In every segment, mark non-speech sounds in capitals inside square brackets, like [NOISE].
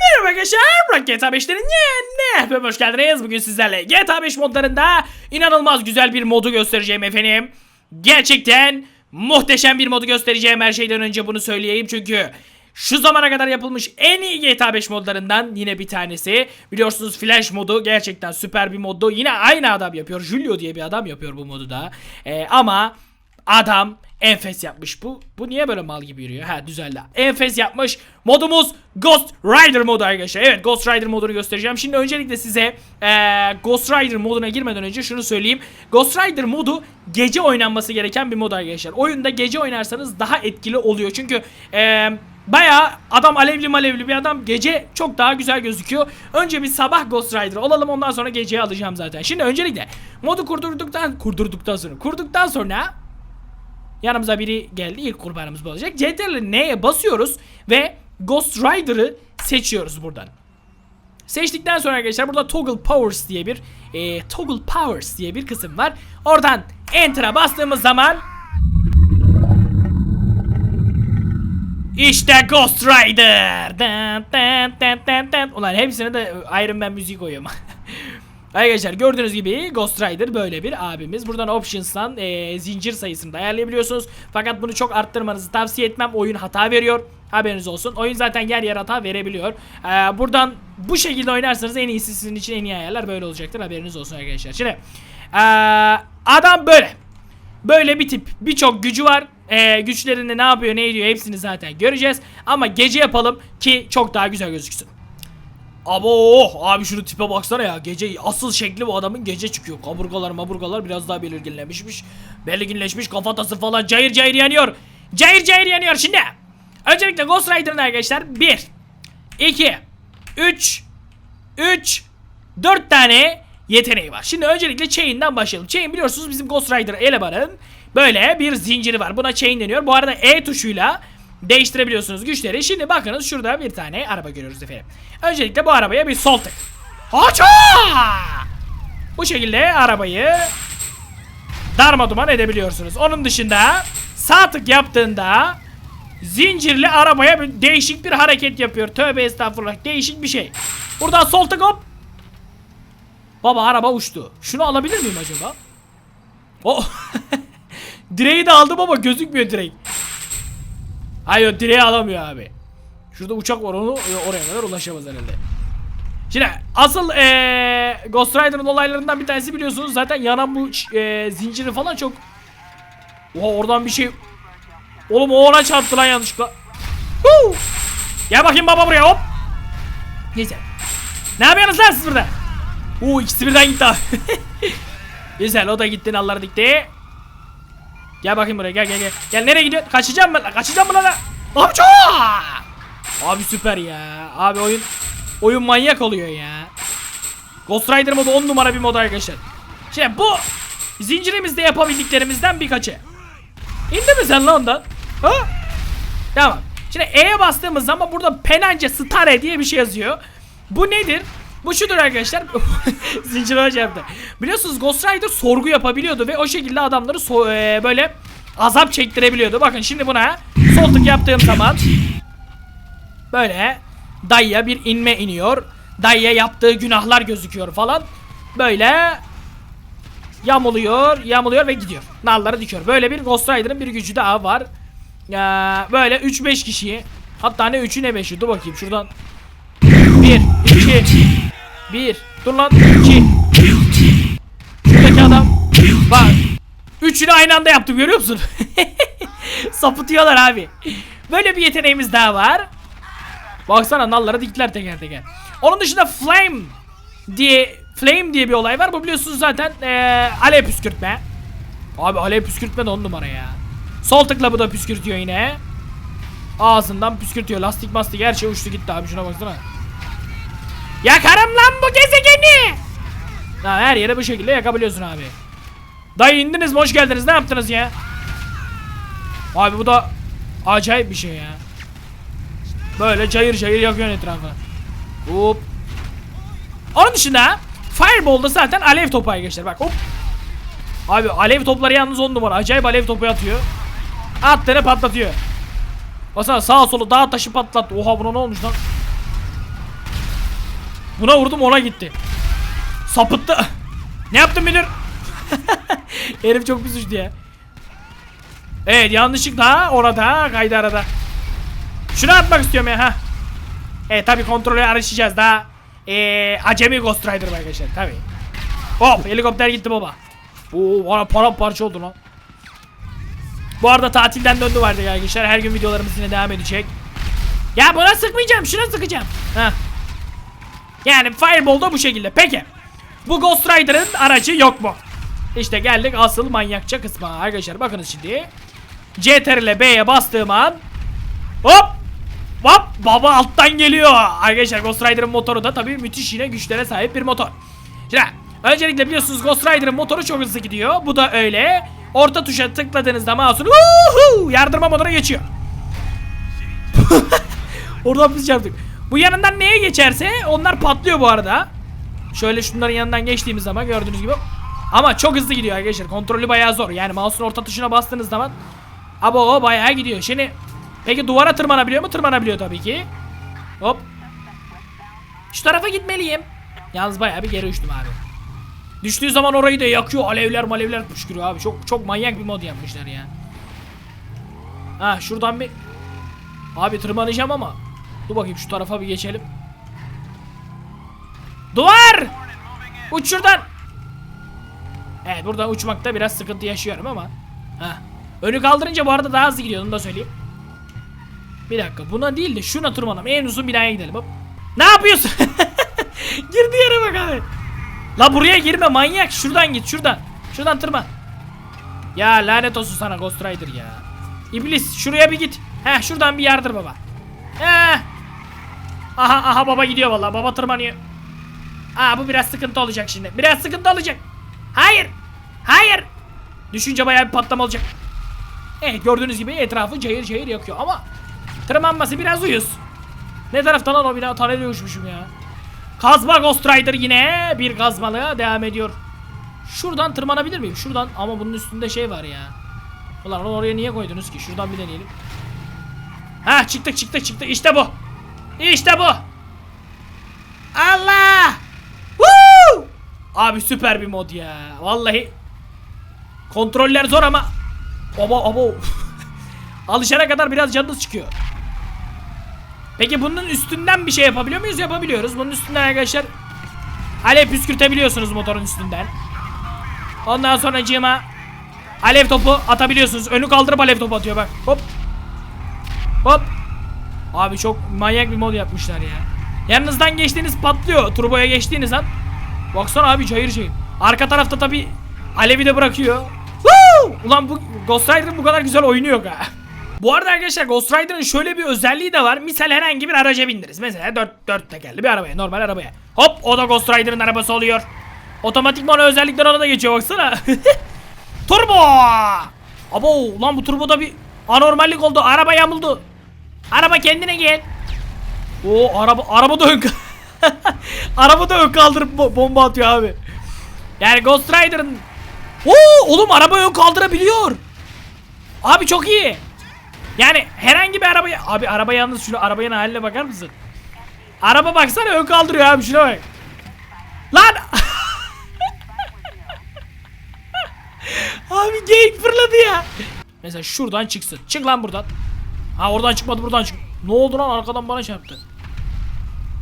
Merhaba arkadaşlar, Burak GTA 5'lerin yeni bölümüne hoş geldiniz. Bugün sizlerle GTA 5 modlarında inanılmaz güzel bir modu göstereceğim efendim. Gerçekten muhteşem bir modu göstereceğim her şeyden önce bunu söyleyeyim çünkü şu zamana kadar yapılmış en iyi GTA 5 modlarından yine bir tanesi. Biliyorsunuz Flash modu gerçekten süper bir moddu. Yine aynı adam yapıyor. Julio diye bir adam yapıyor bu modu da. Ee, ama Adam enfes yapmış bu. Bu niye böyle mal gibi yürüyor? Ha düzeldi. Enfes yapmış. Modumuz Ghost Rider modu arkadaşlar. Evet Ghost Rider modunu göstereceğim. Şimdi öncelikle size eee, Ghost Rider moduna girmeden önce şunu söyleyeyim. Ghost Rider modu gece oynanması gereken bir mod arkadaşlar. Oyunda gece oynarsanız daha etkili oluyor. Çünkü eee Baya adam alevli malevli bir adam gece çok daha güzel gözüküyor. Önce bir sabah Ghost Rider olalım ondan sonra geceyi alacağım zaten. Şimdi öncelikle modu kurdurduktan kurdurduktan sonra kurduktan sonra Yanımıza biri geldi. İlk kurbanımız bu olacak. CTRL N'ye basıyoruz ve Ghost Rider'ı seçiyoruz buradan. Seçtikten sonra arkadaşlar burada Toggle Powers diye bir e, Toggle Powers diye bir kısım var. Oradan Enter'a bastığımız zaman işte Ghost Rider. Ulan hepsine de Iron Man müziği koyuyorum. [LAUGHS] Arkadaşlar gördüğünüz gibi Ghost Rider böyle bir abimiz. Buradan Options'tan e, zincir sayısını da ayarlayabiliyorsunuz. Fakat bunu çok arttırmanızı tavsiye etmem. Oyun hata veriyor. Haberiniz olsun. Oyun zaten yer yer hata verebiliyor. E, buradan bu şekilde oynarsanız en iyisi sizin için en iyi ayarlar böyle olacaktır. Haberiniz olsun arkadaşlar. Şimdi e, adam böyle. Böyle bir tip. Birçok gücü var. E, güçlerinde ne yapıyor ne ediyor hepsini zaten göreceğiz. Ama gece yapalım ki çok daha güzel gözüksün. Abo oh, abi şunu tipe baksana ya. Gece asıl şekli bu adamın gece çıkıyor. Kaburgalar maburgalar biraz daha belirginleşmiş belirginleşmiş kafatası falan. Cayır cayır yanıyor. Cayır cayır yanıyor şimdi. Öncelikle Ghost Rider'ın arkadaşlar 1 2 3 3 4 tane yeteneği var. Şimdi öncelikle Chain'den başlayalım. Chain biliyorsunuz bizim Ghost Rider elemanın böyle bir zinciri var. Buna Chain deniyor. Bu arada E tuşuyla değiştirebiliyorsunuz güçleri. Şimdi bakınız şurada bir tane araba görüyoruz efendim. Öncelikle bu arabaya bir sol tık. Haça! Bu şekilde arabayı darma duman edebiliyorsunuz. Onun dışında sağ tık yaptığında zincirli arabaya bir değişik bir hareket yapıyor. Tövbe estağfurullah değişik bir şey. Buradan sol tık hop. Baba araba uçtu. Şunu alabilir miyim acaba? O [LAUGHS] Direği de aldım ama gözükmüyor direk. Hayır direği alamıyor abi. Şurada uçak var onu oraya kadar ulaşamaz herhalde. Şimdi asıl ee, Ghost Rider'ın olaylarından bir tanesi biliyorsunuz. Zaten yanan bu ee, zinciri falan çok Oha oradan bir şey Oğlum o ona çarptı lan yanlışlıkla. Huu! Gel bakayım baba buraya hop! Neyse. Ne yapıyorsunuz lan siz burada? Uuu ikisi birden gitti abi. [LAUGHS] Güzel o da gitti nalları dikti Gel bakayım buraya gel gel gel. Gel nereye gidiyorsun? Kaçacağım mı? Kaçacağım mı lan? Amca! Abi süper ya. Abi oyun oyun manyak oluyor ya. Ghost Rider modu 10 numara bir mod arkadaşlar. Şimdi bu zincirimizde yapabildiklerimizden birkaçı. İndi mi sen lan ondan? Ha? Tamam. Şimdi E'ye bastığımız zaman burada Penance Stare diye bir şey yazıyor. Bu nedir? Bu şudur arkadaşlar. [LAUGHS] Zincir hoca yaptı. Biliyorsunuz Ghost Rider sorgu yapabiliyordu ve o şekilde adamları so e, böyle azap çektirebiliyordu. Bakın şimdi buna sol tık yaptığım zaman böyle dayıya bir inme iniyor. Dayıya yaptığı günahlar gözüküyor falan. Böyle yamuluyor, yamuluyor ve gidiyor. Nalları dikiyor. Böyle bir Ghost Rider'ın bir gücü daha var. Ee, böyle 3-5 kişiyi hatta ne 3'ü ne 5'i dur bakayım şuradan 1 2 1 Dur lan. 2 Şuradaki adam. Bak. Üçünü aynı anda yaptım görüyor musun? [LAUGHS] Sapıtıyorlar abi. Böyle bir yeteneğimiz daha var. Baksana nallara diktiler teker teker. Onun dışında flame diye Flame diye bir olay var. Bu biliyorsunuz zaten ee, Alev püskürtme. Abi alev püskürtme de on numara ya. Sol tıkla bu da püskürtüyor yine. Ağzından püskürtüyor. Lastik mastik her şey uçtu gitti abi. Şuna baksana Yakarım lan bu gezegeni. Ha, her yere bu şekilde yakabiliyorsun abi. Dayı indiniz mi? Hoş geldiniz. Ne yaptınız ya? Abi bu da acayip bir şey ya. Böyle cayır cayır yakıyor etrafı. Hop. Onun dışında Fireball'da zaten alev topu arkadaşlar. Bak hop. Abi alev topları yalnız on numara. Acayip alev topu atıyor. Attığını patlatıyor. Baksana sağa solu dağ taşı patlattı. Oha buna ne olmuş lan? Buna vurdum ona gitti. Sapıttı. Ne yaptın müdür? [LAUGHS] Herif çok bir ya. Evet yanlışlıkla orada kaydı arada. Şunu atmak istiyorum ya ha. Evet tabi kontrolü araştıracağız daha. Ee, acemi Ghost Rider arkadaşlar tabi. Hop helikopter gitti baba. Oo bana paramparça oldu lan. Bu arada tatilden döndü vardı arkadaşlar. Her gün videolarımız yine devam edecek. Ya buna sıkmayacağım şuna sıkacağım. Ha. Yani Fireball da bu şekilde. Peki. Bu Ghost Rider'ın aracı yok mu? İşte geldik asıl manyakça kısma arkadaşlar. Bakınız şimdi. CTRL B'ye bastığım an Hop Hop baba alttan geliyor. Arkadaşlar Ghost Rider'ın motoru da tabii müthiş yine güçlere sahip bir motor. Şimdi öncelikle biliyorsunuz Ghost Rider'ın motoru çok hızlı gidiyor. Bu da öyle. Orta tuşa tıkladığınızda mouse'un yardırma moduna geçiyor. [LAUGHS] Oradan biz çarptık. Bu yanından neye geçerse onlar patlıyor bu arada. Şöyle şunların yanından geçtiğimiz zaman gördüğünüz gibi. Ama çok hızlı gidiyor arkadaşlar. Kontrolü bayağı zor. Yani mouse'un orta tuşuna bastığınız zaman Abo o bayağı gidiyor. Şimdi peki duvara tırmanabiliyor mu? Tırmanabiliyor tabii ki. Hop. Şu tarafa gitmeliyim. Yalnız bayağı bir geri uçtum abi. Düştüğü zaman orayı da yakıyor. Alevler malevler püskürüyor abi. Çok çok manyak bir mod yapmışlar ya. Ha şuradan bir Abi tırmanacağım ama Dur bakayım şu tarafa bir geçelim. Duvar! Uç şuradan. Evet buradan uçmakta biraz sıkıntı yaşıyorum ama. Ha. Önü kaldırınca bu arada daha hızlı gidiyor da söyleyeyim. Bir dakika buna değil de şuna tırmanalım. En uzun binaya gidelim hop. Ne yapıyorsun? [LAUGHS] Girdi yere bak abi. La buraya girme manyak. Şuradan git şuradan. Şuradan tırman. Ya lanet olsun sana Ghost Rider ya. İblis şuraya bir git. Heh şuradan bir yardır baba. Heh. Aha aha baba gidiyor vallahi baba tırmanıyor. Aa bu biraz sıkıntı olacak şimdi. Biraz sıkıntı olacak. Hayır. Hayır. Düşünce bayağı bir patlama olacak. Evet gördüğünüz gibi etrafı cayır cayır yakıyor ama tırmanması biraz uyuz. Ne taraftan lan o bina taneli uçmuşum ya. Kazma Ghost Rider yine bir kazmalığa devam ediyor. Şuradan tırmanabilir miyim? Şuradan ama bunun üstünde şey var ya. Ulan oraya niye koydunuz ki? Şuradan bir deneyelim. Ha çıktık çıktık çıktık işte bu. İşte bu. Allah! Woo! Abi süper bir mod ya. Vallahi kontroller zor ama Oba oba. [LAUGHS] Alışana kadar biraz canınız çıkıyor. Peki bunun üstünden bir şey yapabiliyor muyuz? Yapabiliyoruz. Bunun üstünden arkadaşlar alev püskürtebiliyorsunuz motorun üstünden. Ondan sonra cima alev topu atabiliyorsunuz. Önü kaldırıp alev topu atıyor bak. Hop. Hop. Abi çok manyak bir mod yapmışlar ya. Yanınızdan geçtiğiniz patlıyor. Turboya geçtiğiniz an. Baksana abi cayır cayır. Arka tarafta tabi alevi de bırakıyor. Woo! Ulan bu Ghost Rider'ın bu kadar güzel oyunu yok ha. [LAUGHS] Bu arada arkadaşlar Ghost Rider'ın şöyle bir özelliği de var. Misal herhangi bir araca bindiriz. Mesela 4 4 tekerli bir arabaya, normal arabaya. Hop o da Ghost Rider'ın arabası oluyor. Otomatikman özellikler ona da geçiyor baksana. [LAUGHS] Turbo! Abo lan bu turboda bir anormallik oldu. Araba yamuldu. Araba kendine gel. O araba araba da ön [LAUGHS] araba da ön kaldırıp bo- bomba atıyor abi. Yani Ghost Rider'ın Oo oğlum araba ön kaldırabiliyor. Abi çok iyi. Yani herhangi bir arabaya abi araba yalnız şunu arabanın haline bakar mısın? Araba baksana ön kaldırıyor abi şuna bak. Lan [LAUGHS] Abi geyik fırladı ya. Mesela şuradan çıksın. Çık lan buradan. Ha oradan çıkmadı buradan çık. Ne oldu lan arkadan bana çarptı.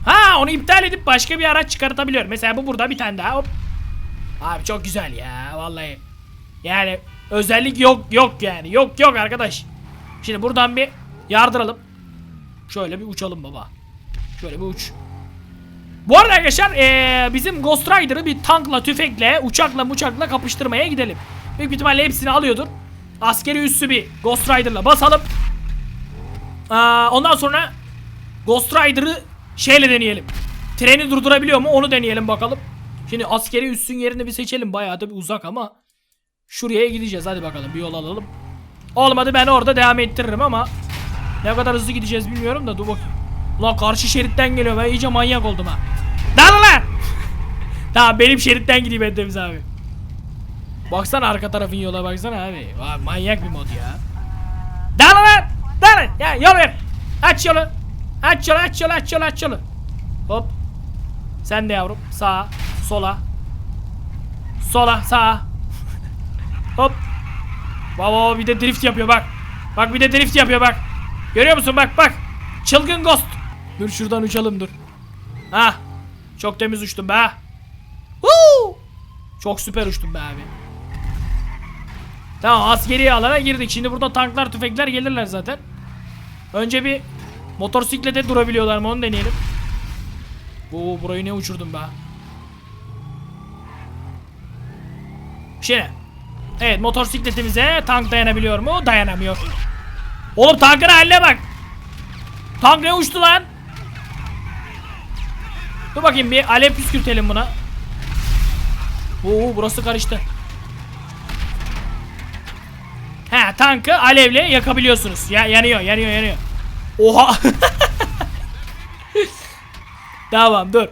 Ha onu iptal edip başka bir araç çıkartabiliyorum. Mesela bu burada bir tane daha hop. Abi çok güzel ya vallahi. Yani özellik yok yok yani. Yok yok arkadaş. Şimdi buradan bir yardıralım. Şöyle bir uçalım baba. Şöyle bir uç. Bu arada arkadaşlar eee, bizim Ghost Rider'ı bir tankla, tüfekle, uçakla, uçakla kapıştırmaya gidelim. Büyük ihtimalle hepsini alıyordur. Askeri üssü bir Ghost Rider'la basalım. Aa, ondan sonra Ghost Rider'ı şeyle deneyelim. Treni durdurabiliyor mu onu deneyelim bakalım. Şimdi askeri üssün yerini bir seçelim. Bayağı da bir uzak ama şuraya gideceğiz. Hadi bakalım bir yol alalım. Olmadı ben orada devam ettiririm ama ne kadar hızlı gideceğiz bilmiyorum da dur bakayım. Ulan karşı şeritten geliyor ben iyice manyak oldum ha. Dağılın lan! [LAUGHS] tamam benim şeritten gideyim Endemiz abi. Baksana arka tarafın yola baksana abi. Vay, manyak bir mod ya. Dağılın lan! Dağılın! Ya yol ver! Aç yolu! Aç yolu aç yolu aç yolu aç yolu. Hop. Sen de yavrum. Sağa. Sola. Sola. Sağa. Hop. Baba bir de drift yapıyor bak. Bak bir de drift yapıyor bak. Görüyor musun bak bak. Çılgın ghost. Dur şuradan uçalım dur. Ha. Çok temiz uçtum be. Woo! Çok süper uçtum be abi. Tamam askeri alana girdik. Şimdi burada tanklar tüfekler gelirler zaten. Önce bir motosiklete durabiliyorlar mı onu deneyelim. Oo burayı ne uçurdum be. Şimdi. Evet motosikletimize tank dayanabiliyor mu? Dayanamıyor. Oğlum tankın haline bak. Tank ne uçtu lan? Dur bakayım bir alev püskürtelim buna. Oo burası karıştı. Tankı alevle yakabiliyorsunuz. Ya yanıyor, yanıyor, yanıyor. Oha. [LAUGHS] tamam dur.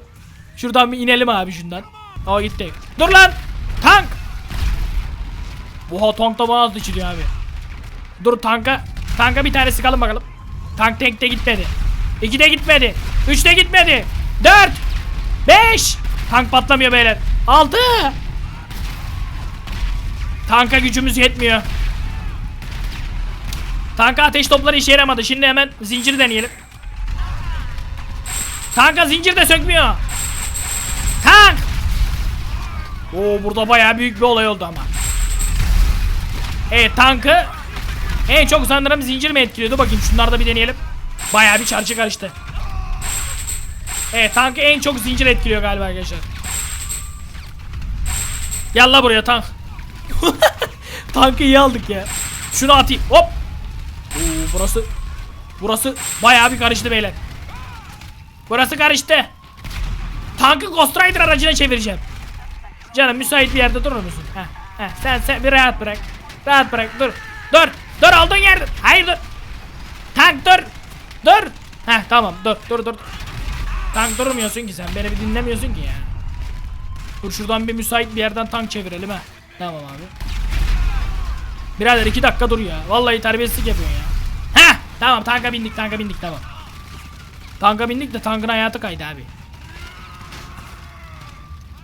Şuradan bir inelim abi şundan. Aa gitti. Dur lan. Tank. Oha tank da bana çiliyor abi. Dur tanka. Tanka bir tane sıkalım bakalım. Tank tekte gitmedi. İki de gitmedi. Üç de gitmedi. Dört. Beş. Tank patlamıyor beyler. Altı. Tanka gücümüz yetmiyor. Tanka ateş topları işe yaramadı. Şimdi hemen zinciri deneyelim. Tanka zincir de sökmüyor. Tank! Oo burada bayağı büyük bir olay oldu ama. Evet tankı en çok sanırım zincir mi etkiliyordu? Bakayım şunları da bir deneyelim. Bayağı bir çarşı karıştı. Evet tankı en çok zincir etkiliyor galiba arkadaşlar. Yalla buraya tank. [LAUGHS] Tankı iyi aldık ya. Şunu atayım. Hop. Oo, burası burası bayağı bir karıştı beyler. Burası karıştı. Tankı Ghost Rider aracına çevireceğim. Canım müsait bir yerde durur musun? Heh, heh, sen, sen bir rahat bırak. Rahat bırak dur. Dur. Dur olduğun yerde. Hayır dur. Tank dur. Dur. Heh tamam dur dur dur. Tank durmuyorsun ki sen. Beni bir dinlemiyorsun ki ya. Dur şuradan bir müsait bir yerden tank çevirelim ha. Tamam abi. Birader iki dakika dur ya. Vallahi terbiyesizlik yapıyor ya. Tamam tanka bindik tanka bindik tamam. Tanka bindik de tankın hayatı kaydı abi.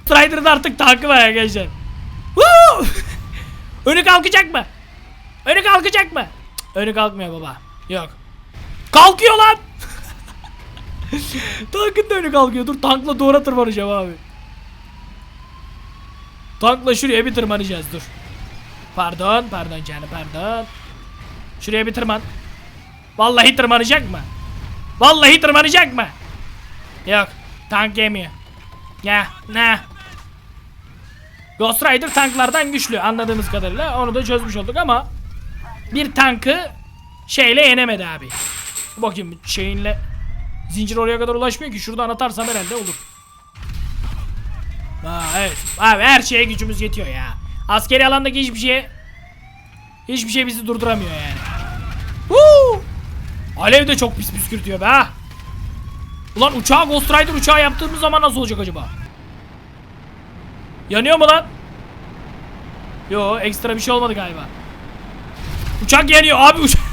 Strider'ın artık tankı var arkadaşlar. [LAUGHS] Önü kalkacak mı? Önü kalkacak mı? Önü kalkmıyor baba. Yok. Kalkıyor lan. [LAUGHS] Tankın da önü kalkıyor. Dur tankla doğru tırmanacağım abi. Tankla şuraya bir tırmanacağız dur. Pardon, pardon canım, pardon. Şuraya bir tırman. Vallahi tırmanacak mı? Vallahi tırmanacak mı? Yok, tank yemiyor. Ya, ne? Ghost Rider tanklardan güçlü anladığımız kadarıyla onu da çözmüş olduk ama bir tankı şeyle yenemedi abi. Bakayım şeyinle zincir oraya kadar ulaşmıyor ki şuradan atarsam herhalde olur. Aa, evet. Abi her şeye gücümüz yetiyor ya. Askeri alandaki hiçbir şeye hiçbir şey bizi durduramıyor yani. Woo! Alev de çok pis püskürtüyor be. Ulan uçağı Ghost Rider uçağı yaptığımız zaman nasıl olacak acaba? Yanıyor mu lan? Yo ekstra bir şey olmadı galiba. Uçak yanıyor abi uçak. [LAUGHS]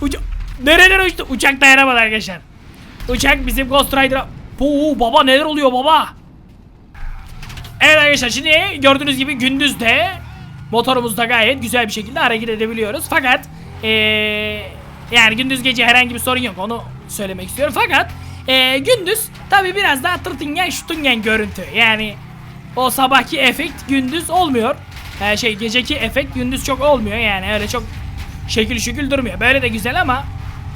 Uça Nerelere uçtu? Uçak dayanamadı arkadaşlar. Uçak bizim Ghost Rider'a... Oo baba neler oluyor baba? Evet arkadaşlar şimdi gördüğünüz gibi gündüz de motorumuzda gayet güzel bir şekilde hareket edebiliyoruz. Fakat ee, yani gündüz gece herhangi bir sorun yok onu söylemek istiyorum. Fakat ee, gündüz tabi biraz daha tırtingen şutungen görüntü. Yani o sabahki efekt gündüz olmuyor. Ee, şey geceki efekt gündüz çok olmuyor yani öyle çok şekil şükül durmuyor. Böyle de güzel ama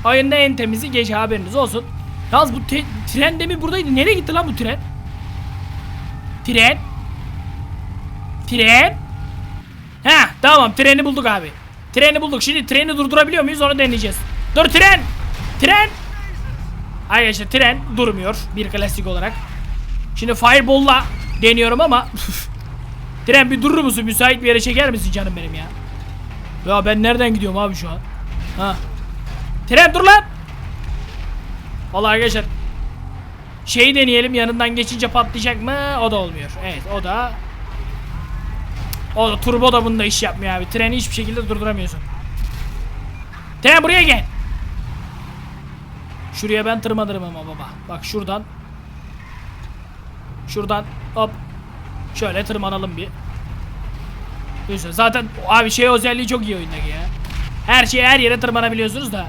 oyunda en temizi gece haberiniz olsun. Yalnız bu tren demin buradaydı. Nereye gitti lan bu tren? Tren. Tren. Ha tamam treni bulduk abi. Treni bulduk. Şimdi treni durdurabiliyor muyuz onu deneyeceğiz. Dur tren. Tren. Arkadaşlar tren durmuyor bir klasik olarak. Şimdi fireball'la deniyorum ama [LAUGHS] Tren bir durur musun? Müsait bir yere çeker misin canım benim ya? Ya ben nereden gidiyorum abi şu an? Ha. Tren dur lan. Vallahi arkadaşlar şeyi deneyelim yanından geçince patlayacak mı? O da olmuyor. Evet o da o da turbo da bunda iş yapmıyor abi. Treni hiçbir şekilde durduramıyorsun. Tren buraya gel. Şuraya ben tırmanırım ama baba. Bak şuradan Şuradan hop. Şöyle tırmanalım bir. Güzel. Zaten abi şey özelliği çok iyi oyundaki ya. Her şeye her yere tırmanabiliyorsunuz da.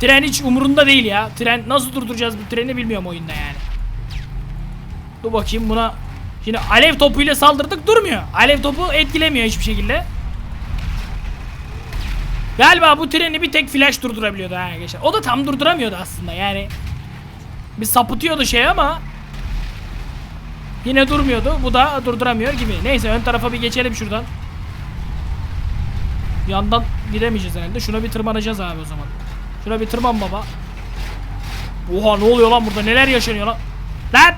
Tren hiç umurunda değil ya. Tren nasıl durduracağız bu treni bilmiyorum oyunda yani. Dur bakayım buna. Şimdi alev topuyla saldırdık durmuyor. Alev topu etkilemiyor hiçbir şekilde. Galiba bu treni bir tek flash durdurabiliyordu ha geçen. O da tam durduramıyordu aslında yani. Bir sapıtıyordu şey ama yine durmuyordu. Bu da durduramıyor gibi. Neyse ön tarafa bir geçelim şuradan. Yandan gidemeyeceğiz herhalde. Şuna bir tırmanacağız abi o zaman. Şuna bir tırman baba. Oha ne oluyor lan burada? Neler yaşanıyor lan? Lan!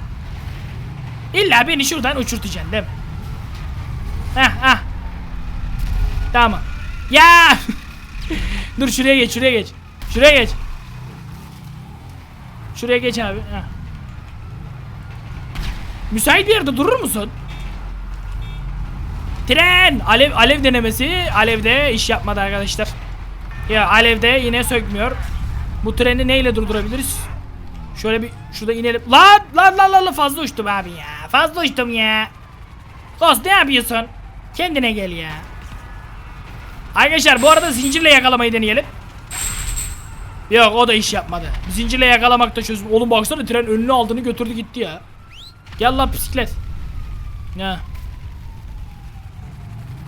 İlla beni şuradan uçurtacaksın değil mi? Heh heh. Tamam. Ya! [LAUGHS] Dur şuraya geç, şuraya geç. Şuraya geç. Şuraya geç abi. Heh. Müsait bir yerde durur musun? Tren! Alev alev denemesi. Alevde iş yapmadı arkadaşlar. Ya alevde yine sökmüyor. Bu treni neyle durdurabiliriz? Şöyle bir şurada inelim. Lan lan lan lan, fazla uçtum abi ya. Fazla uçtum ya. Dost ne yapıyorsun? Kendine gel ya. Arkadaşlar bu arada zincirle yakalamayı deneyelim. Yok o da iş yapmadı. Zincirle yakalamak da çözüm. Oğlum baksana tren önünü aldığını götürdü gitti ya. Gel lan bisiklet. Ya.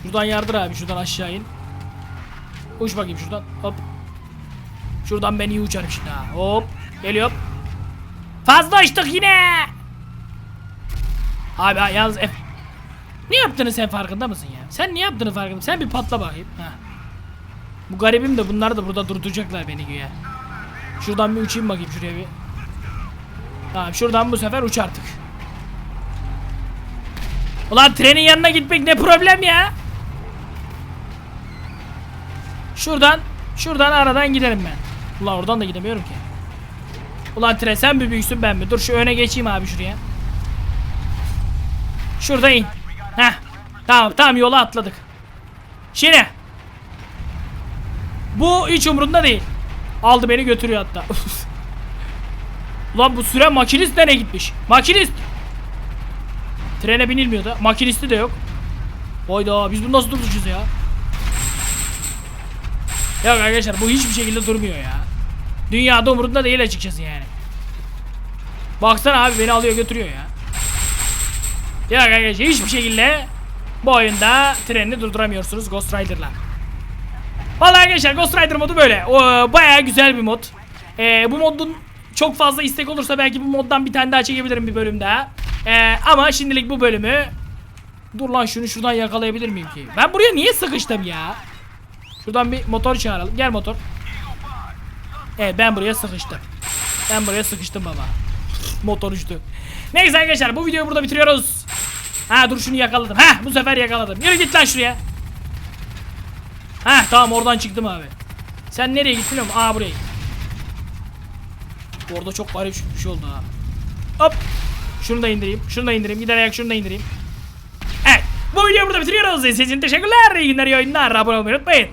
Şuradan yardır abi şuradan aşağı in. Uç bakayım şuradan hop. Şuradan ben iyi uçarım şimdi ha. Hop. Geliyorum. Fazla açtık yine. Abi yalnız F... Ne yaptığını sen farkında mısın ya? Sen ne yaptığını farkında mısın? Sen bir patla bakayım. Ha. Bu garibim de bunlar da burada durduracaklar beni güya. Şuradan bir uçayım bakayım şuraya bir. Tamam şuradan bu sefer uç artık. Ulan trenin yanına gitmek ne problem ya? Şuradan, şuradan aradan giderim ben. Ulan oradan da gidemiyorum ki. Ulan tren sen mi büyüksün ben mi? Dur şu öne geçeyim abi şuraya. Şurada in. Heh. Tamam tamam yola atladık. Şimdi. Bu hiç umurunda değil. Aldı beni götürüyor hatta. [LAUGHS] Ulan bu süre makinist nereye gitmiş? Makinist. Trene binilmiyor da. Makinisti de yok. Oyda biz bunu nasıl durduracağız ya? Yok arkadaşlar bu hiçbir şekilde durmuyor ya. Dünyada umurunda değil açıkçası yani. Baksana abi beni alıyor götürüyor ya. Yok arkadaşlar hiçbir şekilde bu oyunda treni durduramıyorsunuz Ghost Rider'la. Vallahi arkadaşlar Ghost Rider modu böyle. O, bayağı güzel bir mod. Ee, bu modun çok fazla istek olursa belki bu moddan bir tane daha çekebilirim bir bölüm daha. Ee, ama şimdilik bu bölümü Dur lan şunu şuradan yakalayabilir miyim ki? Ben buraya niye sıkıştım ya? Şuradan bir motor çağıralım. Gel motor. Evet ben buraya sıkıştım. Ben buraya sıkıştım baba. Motor uçtu. Neyse arkadaşlar bu videoyu burada bitiriyoruz. Ha dur şunu yakaladım. Ha bu sefer yakaladım. Yürü git lan şuraya. Ha tamam oradan çıktım abi. Sen nereye gittin musun? Aa buraya. Orada çok garip bir şey oldu ha. Hop. Şunu da indireyim. Şunu da indireyim. Gider ayak şunu da indireyim. Evet. Bu videoyu burada bitiriyoruz. İçin teşekkürler. İyi günler, iyi oyunlar. Abone olmayı unutmayın.